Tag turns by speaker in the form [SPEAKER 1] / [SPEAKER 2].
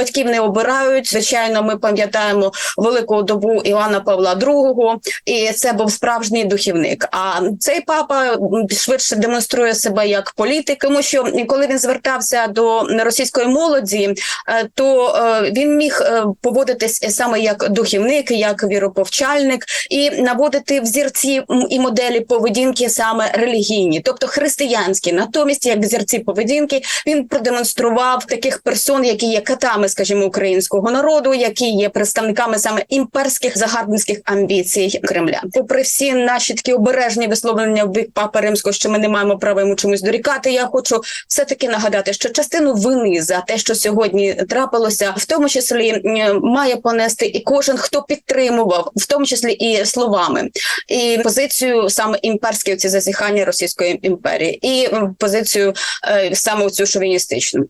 [SPEAKER 1] батьків не обирають. Звичайно, ми пам'ятаємо велику добу Івана Павла II, і це був справжній духівник. А цей папа швидше демонструє себе як політик, тому що коли він звертався до російської молоді, е, то е, він міг е, поводитись саме як духівник, як віроповчальник, і наводити взірці і моделі поведінки саме релігійні, тобто християнські. Натомість, як взірці поведінки, він продемонстрував таких персон, які є катами, скажімо, українського народу, які є представниками саме імперських загарбницьких амбіцій Кремля. Попри всі наші такі обережні висловлення в бік папи римського, що ми не маємо права йому чомусь дорікати. Я хочу все таки нагадати, що частину вини за те, що сьогодні трапилося, в тому числі має понести і кожен, хто підтримував, в тому числі і словами, і позицію саме імперської ці зазіхання Російської імперії, і позицію е, саме цю шовіністичну.